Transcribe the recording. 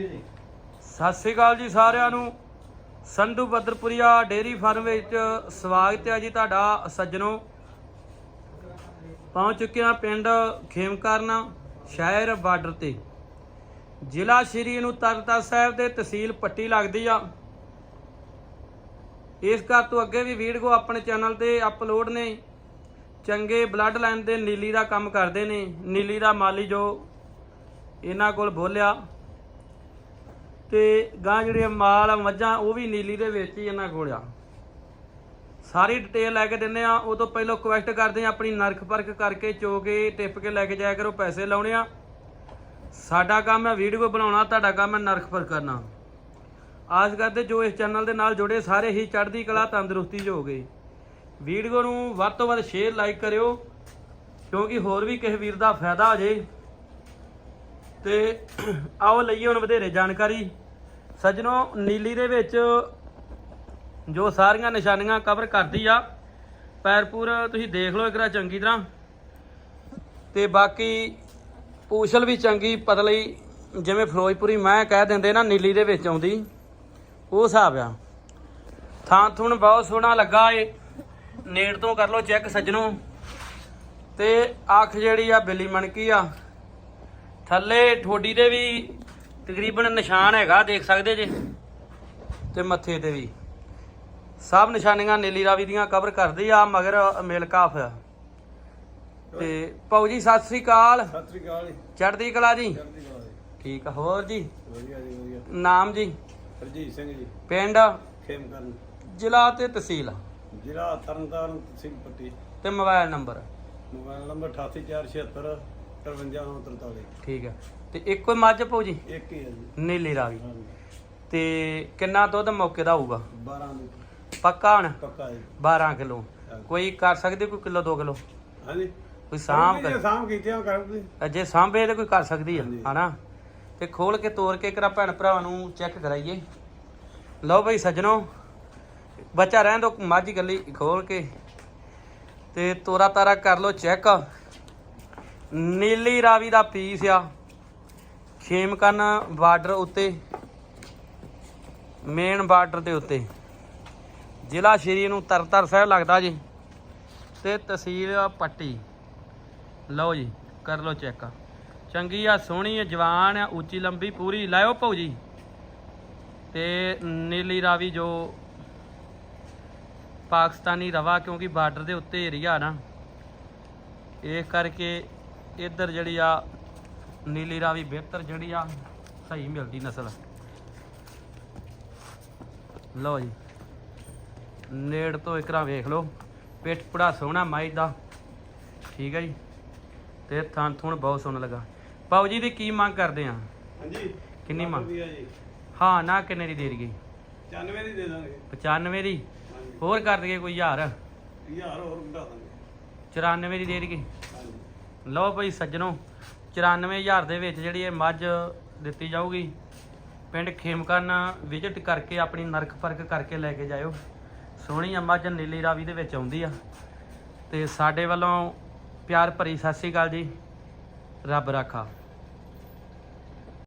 ਸਤਿ ਸ੍ਰੀ ਅਕਾਲ ਜੀ ਸਾਰਿਆਂ ਨੂੰ। ਸੰਧੂ ਬਦਰਪੁਰੀਆ ਡੇਰੀ ਫਾਰਮ ਵਿੱਚ ਸਵਾਗਤ ਹੈ ਜੀ ਤੁਹਾਡਾ ਸੱਜਣੋ। ਪਹੁੰਚ ਚੁੱਕੇ ਹਾਂ ਪਿੰਡ ਖੇਮਕਰਨਾ ਸ਼ਹਿਰ ਬਾਰਡਰ ਤੇ। ਜ਼ਿਲ੍ਹਾ ਸ਼੍ਰੀ ਨੂੰ ਤਰਨਤਾਰਨ ਸਾਹਿਬ ਦੇ ਤਹਿਸੀਲ ਪੱਟੀ ਲੱਗਦੀ ਆ। ਇਸ ਘਰ ਤੋਂ ਅੱਗੇ ਵੀ ਵੀਡੀਓ ਆਪਣੇ ਚੈਨਲ ਤੇ ਅਪਲੋਡ ਨੇ। ਚੰਗੇ ਬਲੱਡ ਲਾਈਨ ਦੇ ਨੀਲੀ ਦਾ ਕੰਮ ਕਰਦੇ ਨੇ। ਨੀਲੀ ਦਾ ਮਾਲੀ ਜੋ ਇਹਨਾਂ ਕੋਲ ਬੋਲਿਆ। ਤੇ ਗਾਂ ਜਿਹੜੇ ਮਾਲ ਆ, ਮੱਝਾਂ ਉਹ ਵੀ ਨੀਲੀ ਦੇ ਵਿੱਚ ਹੀ ਇਹਨਾਂ ਕੋਲ ਆ। ਸਾਰੀ ਡਿਟੇਲ ਲੈ ਕੇ ਦਿੰਨੇ ਆ। ਉਹ ਤੋਂ ਪਹਿਲਾਂ ਕੁਐਸਟ ਕਰਦੇ ਆ ਆਪਣੀ ਨਰਖ ਪਰਖ ਕਰਕੇ ਚੋ ਕੇ ਟਿੱਪ ਕੇ ਲੈ ਕੇ ਜਾਇਆ ਕਰੋ ਪੈਸੇ ਲਾਉਣੇ ਆ। ਸਾਡਾ ਕੰਮ ਹੈ ਵੀਡੀਓ ਬਣਾਉਣਾ ਤੁਹਾਡਾ ਕੰਮ ਹੈ ਨਰਖ ਪਰਖ ਕਰਨਾ। ਆਸ ਕਰਦੇ ਜੋ ਇਸ ਚੈਨਲ ਦੇ ਨਾਲ ਜੁੜੇ ਸਾਰੇ ਹੀ ਚੜ੍ਹਦੀ ਕਲਾ ਤੰਦਰੁਸਤੀ 'ਚ ਹੋ ਗਏ। ਵੀਡੀਓ ਨੂੰ ਵੱਧ ਤੋਂ ਵੱਧ ਸ਼ੇਅਰ ਲਾਈਕ ਕਰਿਓ ਕਿਉਂਕਿ ਹੋਰ ਵੀ ਕਿਸੇ ਵੀਰ ਦਾ ਫਾਇਦਾ ਹੋ ਜੇ। ਤੇ ਆਓ ਲਈਏ ਹੁਣ ਵਧੇਰੇ ਜਾਣਕਾਰੀ। ਸੱਜਣੋ, ਨੀਲੀ ਦੇ ਵਿੱਚ ਜੋ ਸਾਰੀਆਂ ਨਿਸ਼ਾਨੀਆਂ ਕਵਰ ਕਰਦੀ ਆ ਪੈਰਪੂਰ ਤੁਸੀਂ ਦੇਖ ਲਓ ਇਕਰਾ ਚੰਗੀ ਤਰ੍ਹਾਂ। ਤੇ ਬਾਕੀ ਪੂਛਲ ਵੀ ਚੰਗੀ ਪਤਲੀ, ਜਿਵੇਂ ਫਿਰੋਜ਼ਪੁਰੀ ਮੈਂ ਕਹਿ ਦਿੰਦੇ ਨਾ ਨੀਲੀ ਦੇ ਵਿੱਚ ਆਉਂਦੀ, ਉਹ ਹਿਸਾਬ ਆ। ਥਾਂ ਥੁਣ ਬਹੁਤ ਸੋਹਣਾ ਲੱਗਾ ਏ। ਨੇੜ ਤੋਂ ਕਰ ਲਓ ਚੈੱਕ ਸੱਜਣੋ। ਤੇ ਅੱਖ ਜਿਹੜੀ ਆ ਬਿੱਲੀ ਮਣਕੀ ਆ। ਥੱਲੇ ਠੋਡੀ ਦੇ ਵੀ ਤਕਰੀਬਨ ਨਿਸ਼ਾਨ ਹੈਗਾ ਦੇਖ ਸਕਦੇ ਜੇ। ਤੇ ਮੱਥੇ ਤੇ ਵੀ। ਸਭ ਨਿਸ਼ਾਨੀਆਂ ਨੀਲੀ ਰਾਵੀ ਦੀਆਂ ਕਵਰ ਕਰਦੀ ਆ ਮਗਰ ਮੇਲ ਕਾਫ। ਆ ਤੇ ਭਾਊ ਜੀ ਸਤਿ ਸ੍ਰੀ ਅਕਾਲ। ਸਤਿ ਸ੍ਰੀ ਅਕਾਲ ਜੀ। ਚੜ੍ਹਦੀ ਕਲਾ ਜੀ? ਚੜ੍ਹਦੀ ਕਲਾ ਜੀ। ਠੀਕ ਆ ਹੋਰ ਜੀ? ਵਧੀਆ ਜੀ ਵਧੀਆ। ਨਾਮ ਜੀ? ਹਰਜੀਤ ਸਿੰਘ ਜੀ। ਪਿੰਡ? ਖੇਮਕਰਨ। ਜ਼ਿਲ੍ਹਾ ਤੇ ਤਹਿਸੀਲ? ਜ਼ਿਲ੍ਹਾ ਤਰਨਤਾਰਨ ਤਹਿਸੀਲ ਪੱਟੀ। ਤੇ ਮੋਬਾਈਲ ਨੰਬਰ? ਮੋਬਾਈਲ ਨੰਬਰ 8846 53943 ਠੀਕ ਆ। ਤੇ ਇੱਕੋ ਹੀ ਮੱਝ ਭਾਊ ਜੀ? ਇੱਕ ਹੀ ਹੈ ਜੀ। ਨੀਲੀ ਰਾਵੀ। ਹਾਂਜੀ। ਤੇ ਕਿੰਨਾ ਦੁੱਧ ਮੌਕੇ ਦਾ ਹੋਊਗਾ? 12 ਲੀਟਰ। ਪੱਕਾ ਹਣ? ਪੱਕਾ ਜੀ। 12 ਕਿਲੋ। ਕੋਈ ਕਰ ਸਕਦੇ ਕੋਈ ਕਿਲੋ 2 ਕਿਲੋ? ਹਾਂਜੀ। ਕੋਈ ਸਾਂਭ ਜੇ ਕਰ ਸਾਂਭ ਕੀਤਿਆਂ ਕਰੂਗੀ। ਜੇ ਸਾਂਭੇ ਤੇ ਕੋਈ ਕਰ ਸਕਦੀ ਆ। ਹਨਾ? ਤੇ ਖੋਲ ਕੇ ਤੋੜ ਕੇ ਕਰਾ ਭੈਣ ਭਰਾਵਾਂ ਨੂੰ ਚੈੱਕ ਕਰਾਈਏ। ਲਓ ਬਈ ਸੱਜਣੋ ਬੱਚਾ ਰਹਿਣ ਦੋ ਮੱਝ ਗੱਲੀ ਖੋਲ ਕੇ। ਤੇ ਤੋਰਾ ਤਾਰਾ ਕਰ ਲਓ ਚੈੱਕ। ਨੀਲੀ ਰਾਵੀ ਦਾ ਪੀਸ ਆ। ਖੇਮਕਨ ਬਾਰਡਰ ਉੱਤੇ, ਮੇਨ ਬਾਰਡਰ ਦੇ ਉੱਤੇ। ਜ਼ਿਲ੍ਹਾ ਸ਼੍ਰੀ ਨੂੰ ਤਰਤਰ ਸਾਹਿਬ ਲੱਗਦਾ ਜੀ। ਤੇ ਤਹਿਸੀਲ ਪੱਟੀ। ਲਓ ਜੀ, ਕਰ ਲਓ ਚੈੱਕ। ਚੰਗੀ ਆ, ਸੋਹਣੀ ਆ, ਜਵਾਨ ਆ, ਉੱਚੀ ਲੰਬੀ, ਪੂਰੀ। ਲਾਇਓ ਭਾਊ ਜੀ। ਤੇ ਨੀਲੀ ਰਾਵੀ ਜੋ ਪਾਕਿਸਤਾਨੀ ਰਵਾ, ਕਿਉਂਕਿ ਬਾਰਡਰ ਦੇ ਉੱਤੇ ਏਰੀਆ ਨਾ। ਇਹ ਕਰਕੇ ਇੱਧਰ ਜਿਹੜੀ ਆ ਨੀਲੀ ਰਾਵੀ ਬਿਹਤਰ ਜਿਹੜੀ ਆ ਸਹੀ ਮਿਲਦੀ ਨਸਲ। ਲਓ ਜੀ ਨੇੜ ਤੋਂ ਇਕਰਾ ਵੇਖ ਲਓ। ਪਿੱਠ ਪੜਾ ਸੋਹਣਾ ਮਾਈ ਦਾ। ਠੀਕ ਹੈ ਜੀ। ਤੇ ਥਾਂ ਥੁਣ ਬਹੁਤ ਸੋਹਣਾ ਲੱਗਾ। ਪਾਉ ਜੀ ਦੀ ਕੀ ਮੰਗ ਕਰਦੇ ਆ? ਹਾਂਜੀ। ਕਿੰਨੀ ਮੰਗ? ਹਾਂ ਨਾ ਕਿੰਨੇ ਦੀ ਦੇ ਦਈਏ 95 ਦੀ ਦੇ ਦਾਂਗੇ। 95 ਦੀ? ਹੋਰ ਕਰ ਦਈਏ ਕੋਈ ਹਜ਼ਾਰ? 1000 ਹੋਰ ਵਧਾ ਦਾਂਗੇ। 94 ਦੀ ਦੇ ਹਾਂਜੀ। ਲਓ ਭਾਈ ਸੱਜਣੋ 94000 ਦੇ ਵਿੱਚ ਜਿਹੜੀ ਇਹ ਮੱਝ ਦਿੱਤੀ ਜਾਊਗੀ, ਪਿੰਡ ਖੇਮਕਰਨ ਵਿਜ਼ਿਟ ਕਰਕੇ ਆਪਣੀ ਨਰਕ ਪਰਖ ਕਰਕੇ ਲੈ ਕੇ ਜਾਇਓ। ਸੋਹਣੀ ਮੱਝ, ਨੀਲੀ ਰਾਵੀ ਦੇ ਵਿੱਚ ਆਉਂਦੀ ਆ। ਤੇ ਸਾਡੇ ਵੱਲੋਂ ਪਿਆਰ ਭਰੀ ਸਤਿ ਸ੍ਰੀ ਅਕਾਲ ਜੀ। ਰੱਬ ਰਾਖਾ।